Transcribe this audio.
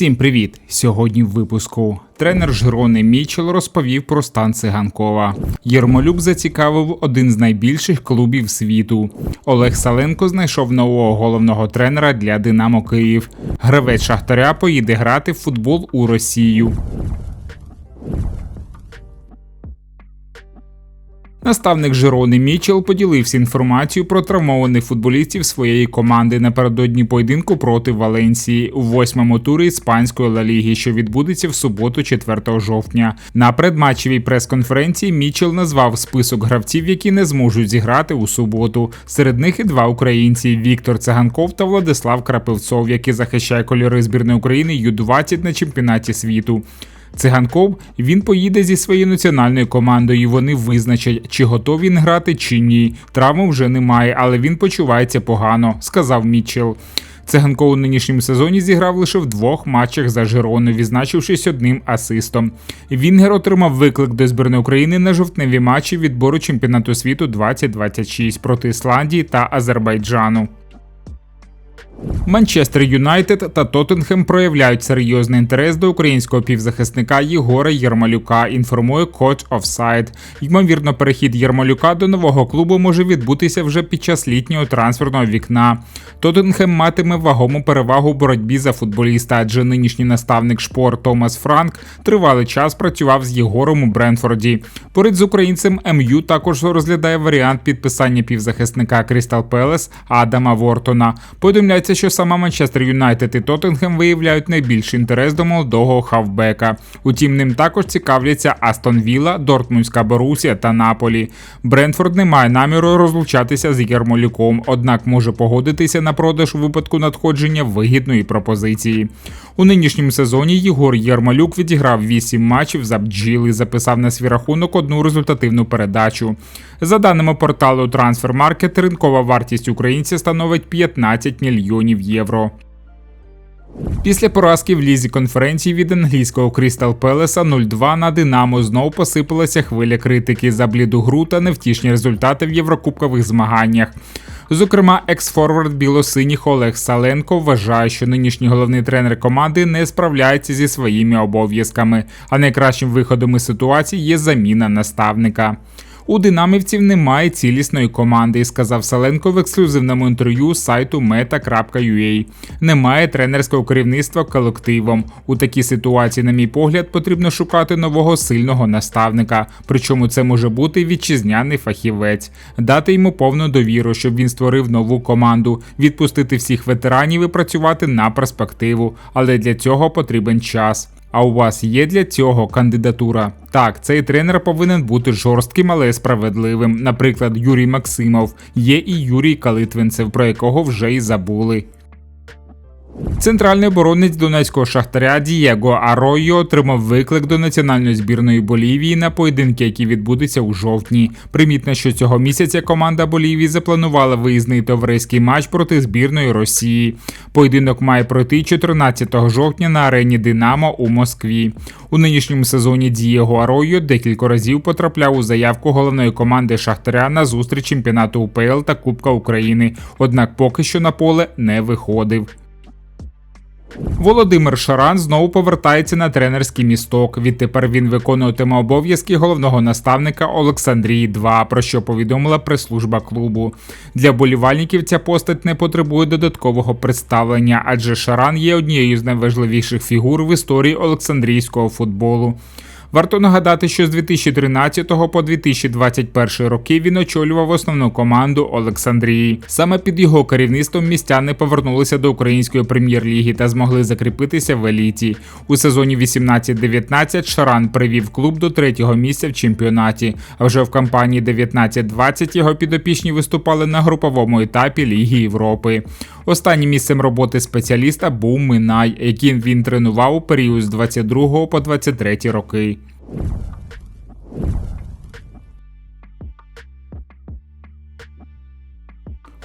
Всім привіт! Сьогодні в випуску тренер Жирони Мічел розповів про стан циганкова. Єрмолюк зацікавив один з найбільших клубів світу. Олег Саленко знайшов нового головного тренера для Динамо Київ. Гравець Шахтаря поїде грати в футбол у Росію. Наставник Жирони Мічел поділився інформацією про травмованих футболістів своєї команди напередодні поєдинку проти Валенсії у восьмому турі іспанської Ла Ліги, що відбудеться в суботу, 4 жовтня. На предматчевій прес-конференції Мічел назвав список гравців, які не зможуть зіграти у суботу. Серед них і два українці: Віктор Циганков та Владислав Крапивцов, які захищає кольори збірної України Ю-20 на чемпіонаті світу. Циганков він поїде зі своєю національною командою. Вони визначать, чи готові він грати, чи ні. Травми вже немає, але він почувається погано, сказав Мітчел. Циганков у нинішньому сезоні зіграв лише в двох матчах за Жирону, відзначившись одним асистом. Вінгер отримав виклик до збірної України на жовтневі матчі відбору чемпіонату світу 2026 проти Ісландії та Азербайджану. Манчестер Юнайтед та Тоттенхем проявляють серйозний інтерес до українського півзахисника Єгора Єрмалюка. Інформує Coach Offside. Ймовірно, перехід Єрмалюка до нового клубу може відбутися вже під час літнього трансферного вікна. Тоттенхем матиме вагому перевагу в боротьбі за футболіста, адже нинішній наставник шпор Томас Франк тривалий час працював з Єгором у Бренфорді. Поряд з українцем МЮ також розглядає варіант підписання півзахисника Крістал Пелес Адама Вортона. Повідомляється, Вважається, що сама Манчестер Юнайтед і Тоттенхем виявляють найбільший інтерес до молодого хавбека. Утім, ним також цікавляться Астон Вілла, Дортмундська Борусія та Наполі. Брентфорд не має наміру розлучатися з Єрмолюком, однак може погодитися на продаж у випадку надходження вигідної пропозиції. У нинішньому сезоні Єгор Єрмолюк відіграв 8 матчів за бджіли, записав на свій рахунок одну результативну передачу. За даними порталу Transfermarket, ринкова вартість українця становить 15 мільйонів євро. Після поразки в лізі конференції від англійського Крістал Пелеса 0-2 на Динамо знову посипалася хвиля критики за бліду гру та невтішні результати в єврокубкових змаганнях. Зокрема, екс-форвард білосиніх Олег Саленко вважає, що нинішній головний тренер команди не справляється зі своїми обов'язками, а найкращим виходом із ситуації є заміна наставника. У динамівців немає цілісної команди, сказав Саленко в ексклюзивному інтерв'ю сайту meta.ua. Немає тренерського керівництва колективом. У такій ситуації, на мій погляд, потрібно шукати нового сильного наставника. Причому це може бути вітчизняний фахівець, дати йому повну довіру, щоб він створив нову команду, відпустити всіх ветеранів і працювати на перспективу. Але для цього потрібен час. А у вас є для цього кандидатура? Так, цей тренер повинен бути жорстким, але справедливим. Наприклад, Юрій Максимов, є і Юрій Калитвинцев, про якого вже й забули. Центральний оборонець донецького шахтаря Дієго Аройо отримав виклик до національної збірної Болівії на поєдинки, які відбудуться у жовтні. Примітно, що цього місяця команда Болівії запланувала виїзний товариський матч проти збірної Росії. Поєдинок має пройти 14 жовтня на арені Динамо у Москві. У нинішньому сезоні Дієго Аройо декілька разів потрапляв у заявку головної команди Шахтаря на зустріч чемпіонату УПЛ та Кубка України. Однак поки що на поле не виходив. Володимир Шаран знову повертається на тренерський місток. Відтепер він виконуватиме обов'язки головного наставника Олександрії. 2 про що повідомила прес-служба клубу. Для болівальників ця постать не потребує додаткового представлення, адже Шаран є однією з найважливіших фігур в історії Олександрійського футболу. Варто нагадати, що з 2013 по 2021 роки він очолював основну команду Олександрії. Саме під його керівництвом містяни повернулися до української прем'єр-ліги та змогли закріпитися в еліті. У сезоні 18-19 Шаран привів клуб до третього місця в чемпіонаті. А вже в кампанії 19-20 його підопічні виступали на груповому етапі Ліги Європи. Останнім місцем роботи спеціаліста був Минай, яким він тренував у період з 22 по 23 роки.